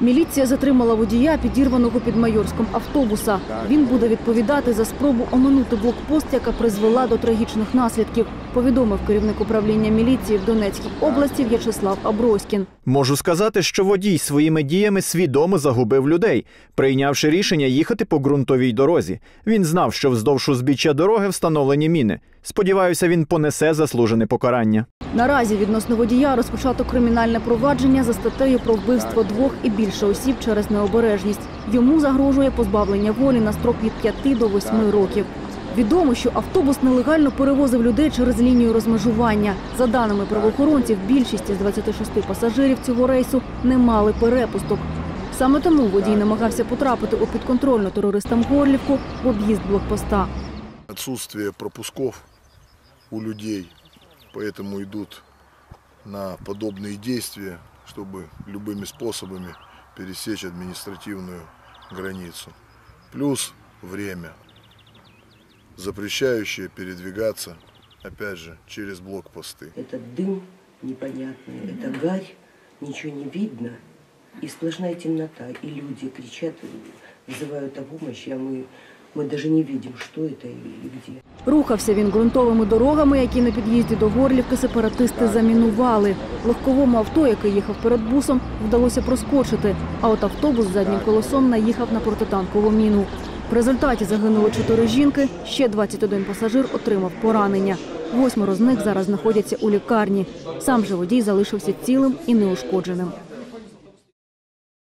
Міліція затримала водія підірваного під Майорськом автобуса. Він буде відповідати за спробу оминути блокпост, яка призвела до трагічних наслідків, повідомив керівник управління міліції в Донецькій області В'ячеслав Аброськін. Можу сказати, що водій своїми діями свідомо загубив людей, прийнявши рішення їхати по ґрунтовій дорозі. Він знав, що вздовж узбіччя дороги встановлені міни. Сподіваюся, він понесе заслужене покарання. Наразі відносно водія розпочато кримінальне провадження за статтею про вбивство двох і більше осіб через необережність. Йому загрожує позбавлення волі на строк від 5 до 8 років. Відомо, що автобус нелегально перевозив людей через лінію розмежування. За даними правоохоронців, більшість із 26 пасажирів цього рейсу не мали перепусток. Саме тому водій намагався потрапити у підконтрольну терористам Горлівку в об'їзд блокпоста. отсутствие пропусков у людей, поэтому идут на подобные действия, чтобы любыми способами пересечь административную границу. Плюс время, запрещающее передвигаться, опять же, через блокпосты. Это дым непонятный, это гарь, ничего не видно. И сплошная темнота. И люди кричат, вызывают о помощи, а мы, мы даже не видим, что это и где. Рухався він ґрунтовими дорогами, які на під'їзді до Горлівки сепаратисти замінували. Легковому авто, яке їхав перед бусом, вдалося проскочити. А от автобус з заднім колесом наїхав на протитанкову міну. В результаті загинули чотири жінки, ще 21 пасажир отримав поранення. Восьмеро з них зараз знаходяться у лікарні. Сам же водій залишився цілим і неушкодженим.